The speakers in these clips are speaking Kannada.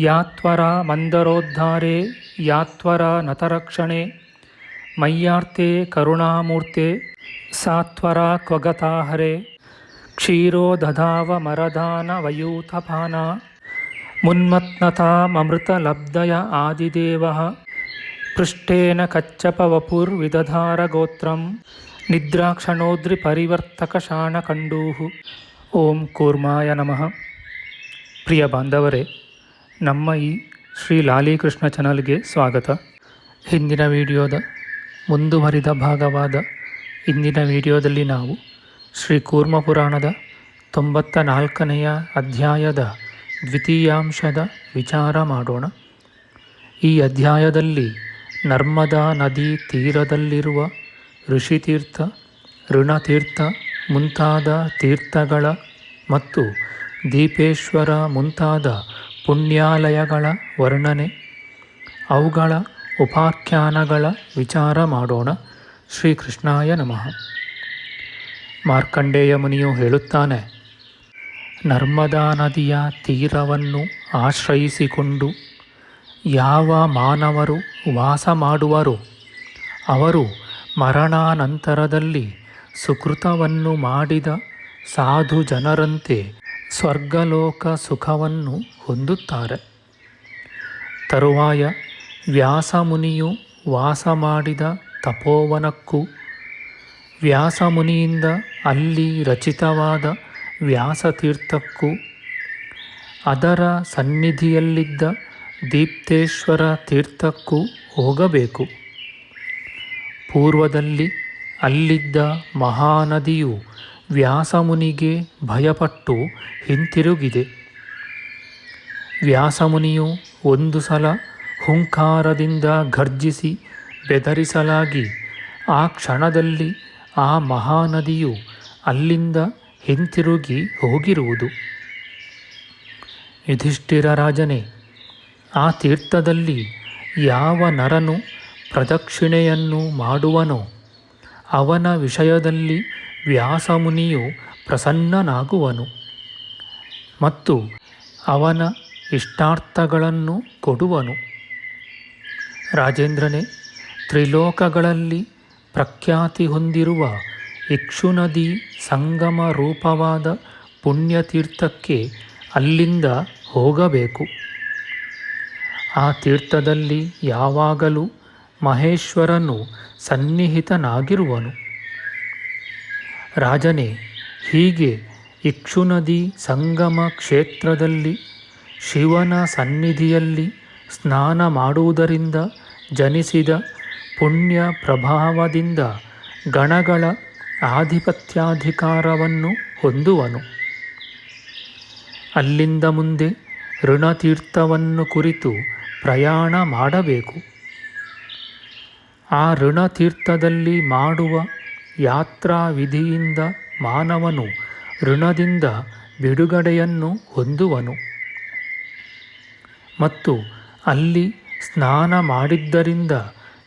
ಯಾತ್ವರ ಮಂದರೋದ್ಧಾರೆ, ಯಾತ್ವರ ನತರಕ್ಷಣೆ ಮಯ್ಯಾರ್ತೆ ಕರುಣಾಮೂರ್ತೆ, ಸಾತ್ವರ ಕ್ವಗತಾಹರೆ ಕ್ಷೀರೋದಧಾವ ಮರದಾನ ವಯೂಥಪಾನ ಮುನ್ಮತ್ನತಾಮೃತಲಬ್ಧಯ ಆದಿದೇವ ಪೃಷ್ಟೇನ ಕಚ್ಚಪ ವಪುರ್ವಿದಧಾರ ಗೋತ್ರಂ ನಿದ್ರಾಕ್ಷಣೋದ್ರಿಪರಿವರ್ತಕ ಶಾಣಕಂಡೂಹು. ಓಂ ಕೂರ್ಮಾಯ ನಮಃ. ಪ್ರಿಯ ಬಾಂಧವರೇ ನಮ್ಮ ಈ ಶ್ರೀ ಲಾಲಿಕೃಷ್ಣ ಚಾನಲ್ಗೆ ಸ್ವಾಗತ. ಹಿಂದಿನ ವಿಡಿಯೋದ ಮುಂದುವರಿದ ಭಾಗವಾದ ಇಂದಿನ ವಿಡಿಯೋದಲ್ಲಿ ನಾವು ಶ್ರೀ ಕೂರ್ಮ ಪುರಾಣದ ತೊಂಬತ್ತ ನಾಲ್ಕನೆಯ ಅಧ್ಯಾಯದ ದ್ವಿತೀಯಾಂಶದ ವಿಚಾರ ಮಾಡೋಣ. ಈ ಅಧ್ಯಾಯದಲ್ಲಿ ನರ್ಮದಾ ನದಿ ತೀರದಲ್ಲಿರುವ ಋಷಿತೀರ್ಥ, ಋಣತೀರ್ಥ ಮುಂತಾದ ತೀರ್ಥಗಳ ಮತ್ತು ದೀಪೇಶ್ವರ ಮುಂತಾದ ಪುಣ್ಯಾಲಯಗಳ ವರ್ಣನೆ, ಅವುಗಳ ಉಪಾಖ್ಯಾನಗಳ ವಿಚಾರ ಮಾಡೋಣ. ಶ್ರೀಕೃಷ್ಣಾಯ ನಮಃ. ಮಾರ್ಕಂಡೇಯ ಮುನಿಯು ಹೇಳುತ್ತಾನೆ, ನರ್ಮದಾ ನದಿಯ ತೀರವನ್ನು ಆಶ್ರಯಿಸಿಕೊಂಡು ಯಾವ ಮಾನವರು ವಾಸ ಮಾಡುವರು? ಅವರು ಮರಣಾನಂತರದಲ್ಲಿ ಸುಕೃತವನ್ನು ಮಾಡಿದ ಸಾಧು ಜನರಂತೆ ಸ್ವರ್ಗಲೋಕ ಸುಖವನ್ನು ಹೊಂದುತ್ತಾರೆ. ತರುವಾಯ ವ್ಯಾಸಮುನಿಯು ವಾಸ ಮಾಡಿದ ತಪೋವನಕ್ಕೂ ವ್ಯಾಸಮುನಿಯಿಂದ ಅಲ್ಲಿ ರಚಿತವಾದ ವ್ಯಾಸತೀರ್ಥಕ್ಕೂ ಅದರ ಸನ್ನಿಧಿಯಲ್ಲಿದ್ದ ದೀಪ್ತೇಶ್ವರ ತೀರ್ಥಕ್ಕೂ ಹೋಗಬೇಕು. ಪೂರ್ವದಲ್ಲಿ ಅಲ್ಲಿದ್ದ ಮಹಾನದಿಯು ವ್ಯಾಸಮುನಿಗೆ ಭಯಪಟ್ಟು ಹಿಂತಿರುಗಿದೆ. ವ್ಯಾಸಮುನಿಯು ಒಂದು ಸಲ ಹುಂಕಾರದಿಂದ ಘರ್ಜಿಸಿ ಬೆದರಿಸಲಾಗಿ, ಆ ಕ್ಷಣದಲ್ಲಿ ಆ ಮಹಾನದಿಯು ಅಲ್ಲಿಂದ ಹಿಂತಿರುಗಿ ಹೋಗಿರುವುದು. ಯುಧಿಷ್ಠಿರ ರಾಜನೇ, ಆ ತೀರ್ಥದಲ್ಲಿ ಯಾವ ನರನು ಪ್ರದಕ್ಷಿಣೆಯನ್ನು ಮಾಡುವನೋ, ಅವನ ವಿಷಯದಲ್ಲಿ ವ್ಯಾಸಮುನಿಯು ಪ್ರಸನ್ನನಾಗುವನು ಮತ್ತು ಅವನ ಇಷ್ಟಾರ್ಥಗಳನ್ನು ಕೊಡುವನು. ರಾಜೇಂದ್ರನೇ, ತ್ರಿಲೋಕಗಳಲ್ಲಿ ಪ್ರಖ್ಯಾತಿ ಹೊಂದಿರುವ ಇಕ್ಷುನದಿ ಸಂಗಮ ರೂಪವಾದ ಪುಣ್ಯತೀರ್ಥಕ್ಕೆ ಅಲ್ಲಿಂದ ಹೋಗಬೇಕು. ಆ ತೀರ್ಥದಲ್ಲಿ ಯಾವಾಗಲೂ ಮಹೇಶ್ವರನು ಸನ್ನಿಹಿತನಾಗಿರುವನು. ರಾಜನೇ, ಹೀಗೆ ಇಕ್ಷುನದಿ ಸಂಗಮ ಕ್ಷೇತ್ರದಲ್ಲಿ, ಶಿವನ ಸನ್ನಿಧಿಯಲ್ಲಿ ಸ್ನಾನ ಮಾಡುವುದರಿಂದ ಜನಿಸಿದ ಪುಣ್ಯ ಪ್ರಭಾವದಿಂದ ಗಣಗಳ ಆಧಿಪತ್ಯಾಧಿಕಾರವನ್ನು ಹೊಂದುವನು. ಅಲ್ಲಿಂದ ಮುಂದೆ ಋಣತೀರ್ಥವನ್ನು ಕುರಿತು ಪ್ರಯಾಣ ಮಾಡಬೇಕು. ಆ ಋಣತೀರ್ಥದಲ್ಲಿ ಮಾಡುವ ಯಾತ್ರಾ ವಿಧಿಯಿಂದ ಮಾನವನು ಋಣದಿಂದ ಬಿಡುಗಡೆಯನ್ನು ಹೊಂದುವನು. ಮತ್ತು ಅಲ್ಲಿ ಸ್ನಾನ ಮಾಡಿದ್ದರಿಂದ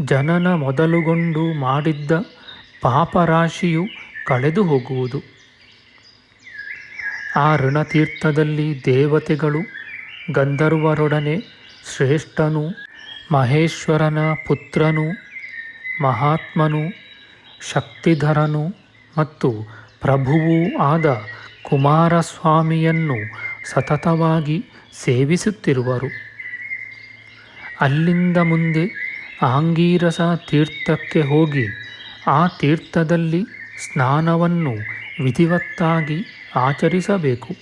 ಜನನ ಮೊದಲುಗೊಂಡು ಮಾಡಿದ್ದ ಪಾಪರಾಶಿಯು ಕಳೆದು ಹೋಗುವುದು. ಆ ಋಣತೀರ್ಥದಲ್ಲಿ ದೇವತೆಗಳು ಗಂಧರ್ವರೊಡನೆ ಶ್ರೇಷ್ಠನು, ಮಹೇಶ್ವರನ ಪುತ್ರನು, ಮಹಾತ್ಮನು ಶಕ್ತಿಧರನು ಮತ್ತು ಪ್ರಭುವೂ ಆದ ಕುಮಾರಸ್ವಾಮಿಯನ್ನು ಸತತವಾಗಿ ಸೇವಿಸುತ್ತಿರುವರು. ಅಲ್ಲಿಂದ ಮುಂದೆ ಆಂಗೀರಸ ತೀರ್ಥಕ್ಕೆ ಹೋಗಿ ಆ ತೀರ್ಥದಲ್ಲಿ ಸ್ನಾನವನ್ನು ವಿಧಿವತ್ತಾಗಿ ಆಚರಿಸಬೇಕು.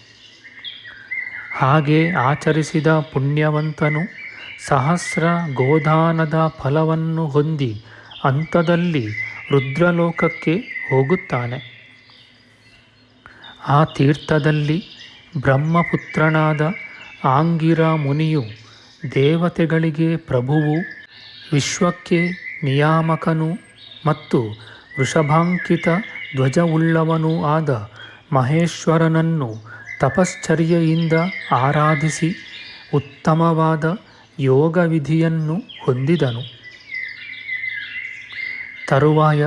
ಹಾಗೆ ಆಚರಿಸಿದ ಪುಣ್ಯವಂತನು ಸಹಸ್ರ ಗೋದಾನದ ಫಲವನ್ನು ಹೊಂದಿ, ಅಂಥದಲ್ಲಿ ರುದ್ರಲೋಕಕ್ಕೆ ಹೋಗುತ್ತಾನೆ. ಆ ತೀರ್ಥದಲ್ಲಿ ಬ್ರಹ್ಮಪುತ್ರನಾದ ಆಂಗಿರ ಮುನಿಯು ದೇವತೆಗಳಿಗೆ ಪ್ರಭುವು, ವಿಶ್ವಕ್ಕೆ ನಿಯಾಮಕನು ಮತ್ತು ವೃಷಭಾಂಕಿತ ಧ್ವಜವುಳ್ಳವನೂ ಆದ ಮಹೇಶ್ವರನನ್ನು ತಪಶ್ಚರ್ಯೆಯಿಂದ ಆರಾಧಿಸಿ ಉತ್ತಮವಾದ ಯೋಗ ವಿಧಿಯನ್ನು ಹೊಂದಿದನು. ತರುವಾಯ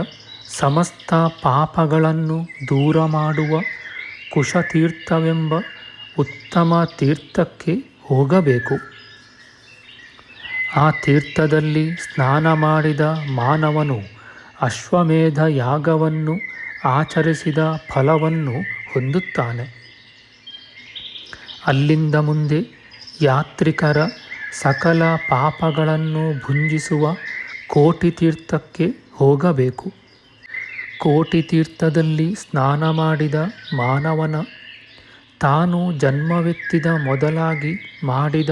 ಸಮಸ್ತ ಪಾಪಗಳನ್ನು ದೂರ ಮಾಡುವ ಕುಶತೀರ್ಥವೆಂಬ ಉತ್ತಮ ತೀರ್ಥಕ್ಕೆ ಹೋಗಬೇಕು. ಆ ತೀರ್ಥದಲ್ಲಿ ಸ್ನಾನ ಮಾಡಿದ ಮಾನವನು ಅಶ್ವಮೇಧ ಯಾಗವನ್ನು ಆಚರಿಸಿದ ಫಲವನ್ನು ಹೊಂದುತ್ತಾನೆ. ಅಲ್ಲಿಂದ ಮುಂದೆ ಯಾತ್ರಿಕರ ಸಕಲ ಪಾಪಗಳನ್ನು ಭುಂಜಿಸುವ ಕೋಟಿ ತೀರ್ಥಕ್ಕೆ ಹೋಗಬೇಕು. ಕೋಟಿ ತೀರ್ಥದಲ್ಲಿ ಸ್ನಾನ ಮಾಡಿದ ಮಾನವನ, ತಾನು ಜನ್ಮವೆತ್ತಿದ ಮೊದಲಾಗಿ ಮಾಡಿದ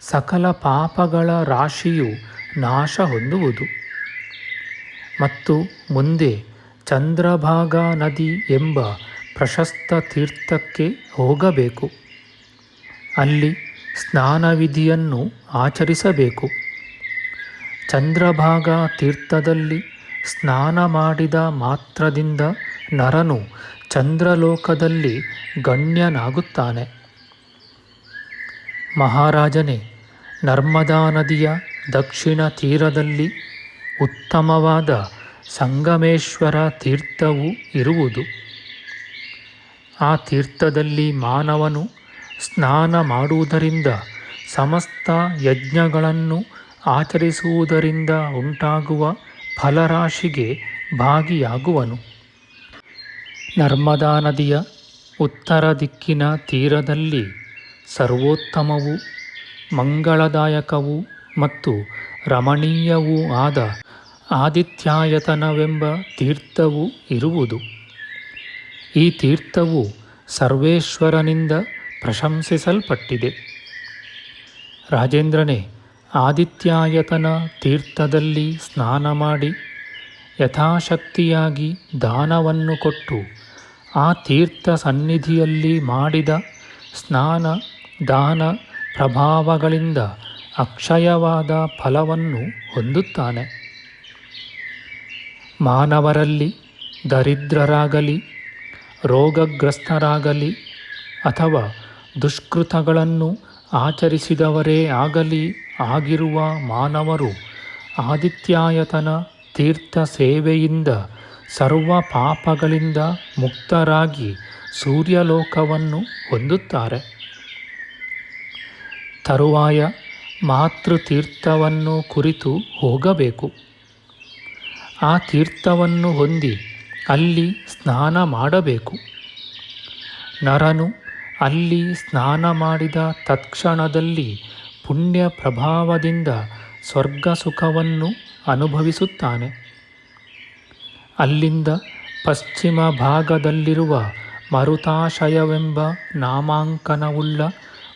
ಸಕಲ ಪಾಪಗಳ ರಾಶಿಯು ನಾಶ ಹೊಂದುವುದು. ಮತ್ತು ಮುಂದೆ ಚಂದ್ರಭಾಗ ನದಿ ಎಂಬ ಪ್ರಶಸ್ತ ತೀರ್ಥಕ್ಕೆ ಹೋಗಬೇಕು. ಅಲ್ಲಿ ಸ್ನಾನವಿಧಿಯನ್ನು ಆಚರಿಸಬೇಕು. ಚಂದ್ರಭಾಗ ತೀರ್ಥದಲ್ಲಿ ಸ್ನಾನ ಮಾಡಿದ ಮಾತ್ರದಿಂದ ನರನು ಚಂದ್ರಲೋಕದಲ್ಲಿ ಗಣ್ಯನಾಗುತ್ತಾನೆ. ಮಹಾರಾಜನೇ, ನರ್ಮದಾ ನದಿಯ ದಕ್ಷಿಣ ತೀರದಲ್ಲಿ ಉತ್ತಮವಾದ ಸಂಗಮೇಶ್ವರ ತೀರ್ಥವು ಇರುವುದು. ಆ ತೀರ್ಥದಲ್ಲಿ ಮಾನವನು ಸ್ನಾನ ಮಾಡುವುದರಿಂದ ಸಮಸ್ತ ಯಜ್ಞಗಳನ್ನು ಆಚರಿಸುವುದರಿಂದ ಉಂಟಾಗುವ ಫಲರಾಶಿಗೆ ಭಾಗಿಯಾಗುವನು. ನರ್ಮದಾ ನದಿಯ ಉತ್ತರ ದಿಕ್ಕಿನ ತೀರದಲ್ಲಿ ಸರ್ವೋತ್ತಮವೂ, ಮಂಗಳದಾಯಕವೂ ಮತ್ತು ರಮಣೀಯವೂ ಆದ ಆದಿತ್ಯಾಯತನವೆಂಬ ತೀರ್ಥವು ಇರುವುದು. ಈ ತೀರ್ಥವು ಸರ್ವೇಶ್ವರನಿಂದ ಪ್ರಶಂಸಿಸಲ್ಪಟ್ಟಿದೆ. ರಾಜೇಂದ್ರನೇ ಆದಿತ್ಯಾಯತನ ತೀರ್ಥದಲ್ಲಿ ಸ್ನಾನ ಮಾಡಿ ಯಥಾಶಕ್ತಿಯಾಗಿ ದಾನವನ್ನು ಕೊಟ್ಟು ಆ ತೀರ್ಥ ಸನ್ನಿಧಿಯಲ್ಲಿ ಮಾಡಿದ ಸ್ನಾನ, ದಾನ ಪ್ರಭಾವಗಳಿಂದ ಅಕ್ಷಯವಾದ ಫಲವನ್ನು ಹೊಂದುತ್ತಾನೆ. ಮಾನವರಲ್ಲಿ ದರಿದ್ರರಾಗಲಿ, ರೋಗಗ್ರಸ್ತರಾಗಲಿ ಅಥವಾ ದುಷ್ಕೃತಗಳನ್ನು ಆಚರಿಸಿದವರೇ ಆಗಲಿ ಆಗಿರುವ ಮಾನವರು ಆದಿತ್ಯಾಯತನ ತೀರ್ಥ ಸೇವೆಯಿಂದ ಸರ್ವ ಪಾಪಗಳಿಂದ ಮುಕ್ತರಾಗಿ ಸೂರ್ಯಲೋಕವನ್ನು ಹೊಂದುತ್ತಾರೆ. ತರುವಾಯ ಮಾತೃತೀರ್ಥವನ್ನು ಕುರಿತು ಹೋಗಬೇಕು. ಆ ತೀರ್ಥವನ್ನು ಹೊಂದಿ ಅಲ್ಲಿ ಸ್ನಾನ ಮಾಡಬೇಕು. ನರನು ಅಲ್ಲಿ ಸ್ನಾನ ಮಾಡಿದ ತತ್ಕ್ಷಣದಲ್ಲಿ ಪುಣ್ಯ ಪ್ರಭಾವದಿಂದ ಸ್ವರ್ಗ ಸುಖವನ್ನು ಅನುಭವಿಸುತ್ತಾನೆ. ಅಲ್ಲಿಂದ ಪಶ್ಚಿಮ ಭಾಗದಲ್ಲಿರುವ ಮರುತಾಶಯವೆಂಬ ನಾಮಾಂಕನವುಳ್ಳ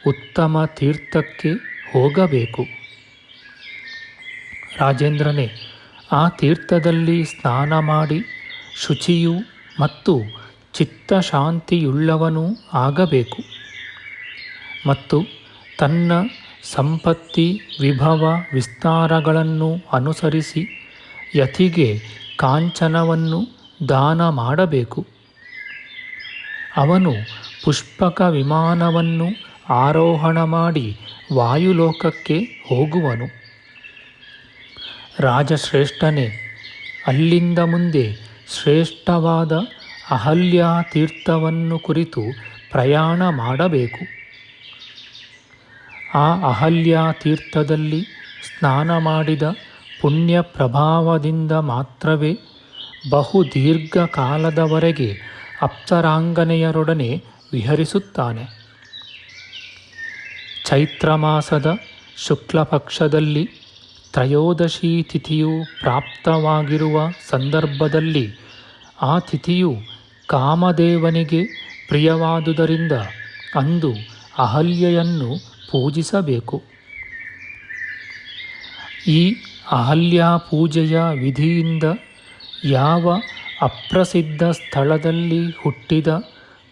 ಉತ್ತಮ ತೀರ್ಥಕ್ಕೆ ಹೋಗಬೇಕು. ರಾಜೇಂದ್ರನೇ, ಆ ತೀರ್ಥದಲ್ಲಿ ಸ್ನಾನ ಮಾಡಿ ಶುಚಿಯು ಮತ್ತು ಚಿತ್ತಶಾಂತಿಯುಳ್ಳವನೂ ಆಗಬೇಕು. ಮತ್ತು ತನ್ನ ಸಂಪತ್ತಿ, ವಿಭವ, ವಿಸ್ತಾರಗಳನ್ನು ಅನುಸರಿಸಿ ಯತಿಗೆ ಕಾಂಚನವನ್ನು ದಾನ ಮಾಡಬೇಕು. ಅವನು ಪುಷ್ಪಕ ವಿಮಾನವನ್ನು ಆರೋಹಣ ಮಾಡಿ ವಾಯುಲೋಕಕ್ಕೆ ಹೋಗುವನು. ರಾಜಶ್ರೇಷ್ಠನೇ, ಅಲ್ಲಿಂದ ಮುಂದೆ ಶ್ರೇಷ್ಠವಾದ ಅಹಲ್ಯಾ ತೀರ್ಥವನ್ನು ಕುರಿತು ಪ್ರಯಾಣ ಮಾಡಬೇಕು. ಆ ಅಹಲ್ಯಾ ತೀರ್ಥದಲ್ಲಿ ಸ್ನಾನ ಮಾಡಿದ ಪುಣ್ಯ ಪ್ರಭಾವದಿಂದ ಮಾತ್ರವೇ ಬಹು ದೀರ್ಘ ಕಾಲದವರೆಗೆ ಅಪ್ಸರಾಂಗನೆಯರೊಡನೆ ವಿಹರಿಸುತ್ತಾನೆ. ಚೈತ್ರ ಮಾಸದ ಶುಕ್ಲಪಕ್ಷದಲ್ಲಿ ತ್ರಯೋದಶಿ ತಿಥಿಯು ಪ್ರಾಪ್ತವಾಗಿರುವ ಸಂದರ್ಭದಲ್ಲಿ ಆ ತಿಥಿಯು ಕಾಮದೇವನಿಗೆ ಪ್ರಿಯವಾದುದರಿಂದ ಅಂದು ಅಹಲ್ಯೆಯನ್ನು ಪೂಜಿಸಬೇಕು. ಈ ಅಹಲ್ಯಾ ಪೂಜೆಯ ವಿಧಿಯಿಂದ ಯಾವ ಅಪ್ರಸಿದ್ಧ ಸ್ಥಳದಲ್ಲಿ ಹುಟ್ಟಿದ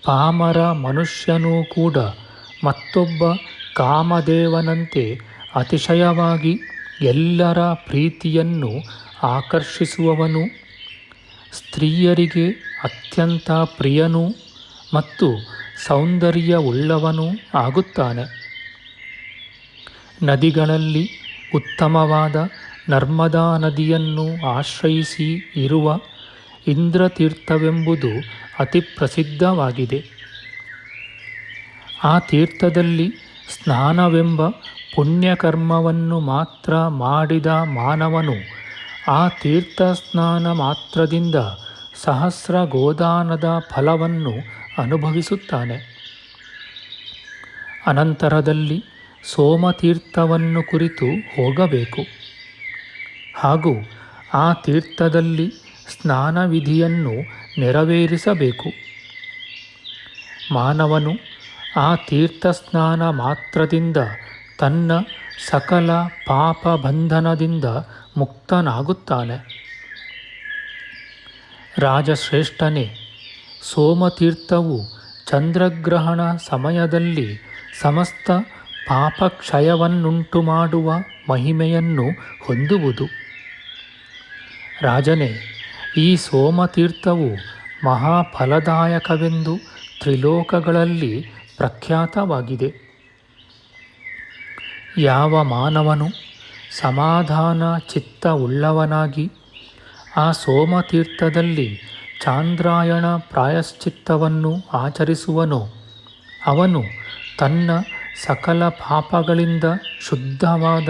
ಪಾಮರ ಮನುಷ್ಯನೂ ಕೂಡ ಮತ್ತೊಬ್ಬ ಕಾಮದೇವನಂತೆ ಅತಿಶಯವಾಗಿ ಎಲ್ಲರ ಪ್ರೀತಿಯನ್ನು ಆಕರ್ಷಿಸುವವನು. ಸ್ತ್ರೀಯರಿಗೆ ಅತ್ಯಂತ ಪ್ರಿಯನೂ ಮತ್ತು ಸೌಂದರ್ಯವುಳ್ಳವನೂ ಆಗುತ್ತಾನೆ. ನದಿಗಳಲ್ಲಿ ಉತ್ತಮವಾದ ನರ್ಮದಾ ನದಿಯನ್ನು ಆಶ್ರಯಿಸಿ ಇರುವ ಇಂದ್ರತೀರ್ಥವೆಂಬುದು ಅತಿ ಪ್ರಸಿದ್ಧವಾಗಿದೆ. ಆ ತೀರ್ಥದಲ್ಲಿ ಸ್ನಾನವೆಂಬ ಪುಣ್ಯಕರ್ಮವನ್ನು ಮಾತ್ರ ಮಾಡಿದ ಮಾನವನು ಆ ತೀರ್ಥ ಸ್ನಾನ ಮಾತ್ರದಿಂದ ಸಹಸ್ರ ಗೋದಾನದ ಫಲವನ್ನು ಅನುಭವಿಸುತ್ತಾನೆ. ಅನಂತರದಲ್ಲಿ ಸೋಮತೀರ್ಥವನ್ನು ಕುರಿತು ಹೋಗಬೇಕು. ಹಾಗೂ ಆ ತೀರ್ಥದಲ್ಲಿ ಸ್ನಾನವಿಧಿಯನ್ನು ನೆರವೇರಿಸಬೇಕು. ಮಾನವನು ಆ ತೀರ್ಥ ಸ್ನಾನ ಮಾತ್ರದಿಂದ ತನ್ನ ಸಕಲ ಪಾಪ ಬಂಧನದಿಂದ ಮುಕ್ತನಾಗುತ್ತಾನೆ. ರಾಜಶ್ರೇಷ್ಠನೇ. ಸೋಮತೀರ್ಥವು ಚಂದ್ರಗ್ರಹಣ ಸಮಯದಲ್ಲಿ ಸಮಸ್ತ ಪಾಪಕ್ಷಯವನ್ನುಂಟು ಮಾಡುವ ಮಹಿಮೆಯನ್ನು ಹೊಂದುವುದು. ರಾಜನೇ, ಈ ಸೋಮತೀರ್ಥವು ಮಹಾಫಲದಾಯಕವೆಂದು ತ್ರಿಲೋಕಗಳಲ್ಲಿ ಪ್ರಖ್ಯಾತವಾಗಿದೆ. ಯಾವ ಮಾನವನು ಸಮಾಧಾನ ಚಿತ್ತವುಳ್ಳವನಾಗಿ ಆ ಸೋಮತೀರ್ಥದಲ್ಲಿ ಚಾಂದ್ರಾಯಣ ಪ್ರಾಯಶ್ಚಿತ್ತವನ್ನು ಆಚರಿಸುವನೋ. ಅವನು ತನ್ನ ಸಕಲ ಪಾಪಗಳಿಂದ ಶುದ್ಧವಾದ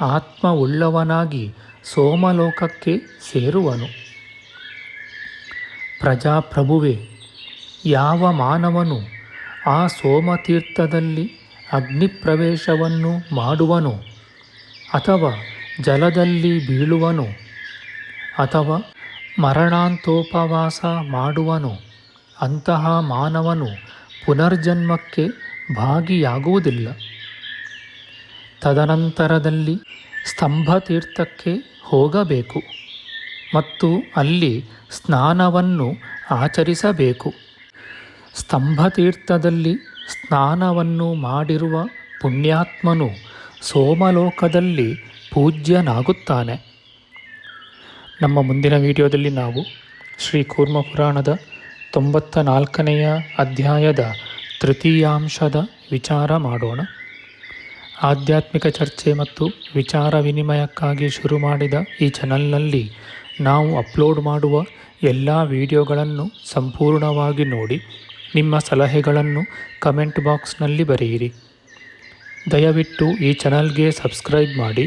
ಆತ್ಮವುಳ್ಳವನಾಗಿ ಸೋಮಲೋಕಕ್ಕೆ ಸೇರುವನು. ಪ್ರಜಾಪ್ರಭುವೆ, ಯಾವ ಮಾನವನು ಆ ಸೋಮತೀರ್ಥದಲ್ಲಿ ಅಗ್ನಿಪ್ರವೇಶವನ್ನು ಮಾಡುವನೋ ಅಥವಾ ಜಲದಲ್ಲಿ ಬೀಳುವನೋ? ಅಥವಾ ಮರಣಾಂತೋಪವಾಸ ಮಾಡುವನು, ಅಂತಹ ಮಾನವನು ಪುನರ್ಜನ್ಮಕ್ಕೆ ಭಾಗಿಯಾಗುವುದಿಲ್ಲ. ತದನಂತರದಲ್ಲಿ ಸ್ತಂಭತೀರ್ಥಕ್ಕೆ ಹೋಗಬೇಕು ಮತ್ತು ಅಲ್ಲಿ ಸ್ನಾನವನ್ನು ಆಚರಿಸಬೇಕು. ಸ್ತಂಭತೀರ್ಥದಲ್ಲಿ ಸ್ನಾನವನ್ನು ಮಾಡಿರುವ ಪುಣ್ಯಾತ್ಮನು ಸೋಮಲೋಕದಲ್ಲಿ ಪೂಜ್ಯನಾಗುತ್ತಾನೆ. ನಮ್ಮ ಮುಂದಿನ ವಿಡಿಯೋದಲ್ಲಿ ನಾವು ಶ್ರೀ ಕೂರ್ಮ ಪುರಾಣದ ತೊಂಬತ್ತ ನಾಲ್ಕನೆಯ ಅಧ್ಯಾಯದ ತೃತೀಯಾಂಶದ ವಿಚಾರ ಮಾಡೋಣ. ಆಧ್ಯಾತ್ಮಿಕ ಚರ್ಚೆ ಮತ್ತು ವಿಚಾರ ವಿನಿಮಯಕ್ಕಾಗಿ ಶುರು ಮಾಡಿದ ಈ ಚಾನಲ್ನಲ್ಲಿ ನಾವು ಅಪ್ಲೋಡ್ ಮಾಡುವ ಎಲ್ಲ ವಿಡಿಯೋಗಳನ್ನು ಸಂಪೂರ್ಣವಾಗಿ ನೋಡಿ, ನಿಮ್ಮ ಸಲಹೆಗಳನ್ನು ಕಮೆಂಟ್ ಬಾಕ್ಸ್ನಲ್ಲಿ ಬರೆಯಿರಿ. ದಯವಿಟ್ಟು ಈ ಚಾನಲ್ಗೆ ಸಬ್ಸ್ಕ್ರೈಬ್ ಮಾಡಿ